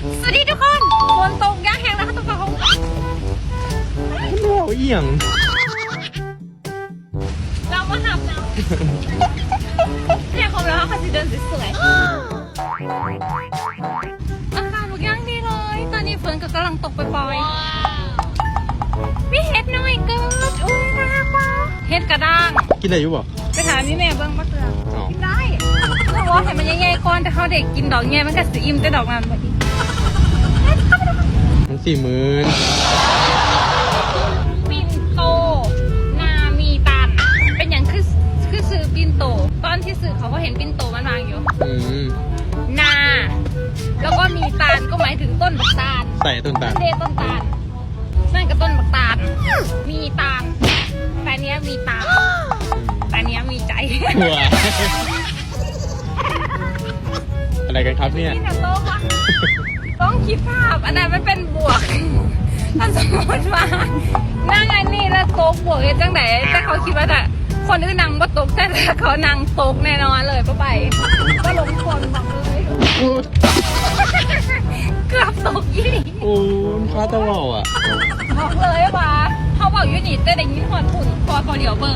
สวัสดีทุกคนฝนตกยางแห้งแล้วค่ะทุกคนมันบอกเอียง เรามาหับน้ำเนี่ยของเราค่ะสิเดินสวยๆอากาศทุกอย่างดีเลย ตอนนี้ฝนก็กำลังตกปล่อยๆมีเห็ดหน่อยเกิดอุ้ยน่ารักว่ะเห็ดกระด้าง กินอะไรอยู่บ่ไปถามนี่แม่เบิ้งมะเขืออ๋อกินได้แล้วว่าให้มันใหญ่ๆก่อนแต่เขาเด็กกินดอกใหญ่มันก็สิอิ่มแต่ดอกนั้นพอดีมัน สี่หมื่นปิ่นโต นามีตัน เป็นอย่างคือคือซื้อปิ่นโต ตอนที่ซื้อเขาก็เห็นปิ่นโตมันวางอยู่ อืมนา แล้วก็มีตาลก็หมายถึงต้นบักตาลใส่ต้นตาลเดต้นตาลนั่นก็ต้นบักตาลมีตาลแต่เนี้ยมีตาลแต่เนี้ยมีใจหัวอะไรกันครับเนี่ย นี่นะโต๊ะวะต้องคิดภาพ อันนั้นมันเป็นบวก ถ้าสมมติว่านั่งอันนี้แล้วโต๊ะบวกจะจังไหนแต่เขาคิดว่าแต่คนอื่นนั่งบ่ตกแต่เขานั่งตกแน่นอนเลยป้าไปก็ลงคนบอกเลยเกือบตกยี่นี่โอ้ยฟ้าตะวันอะบอกเลยว่าเขาบอกอยูนี่แต่ได้ยินหอดฝุ่นพอเขาเดี๋ยวเบิ่ง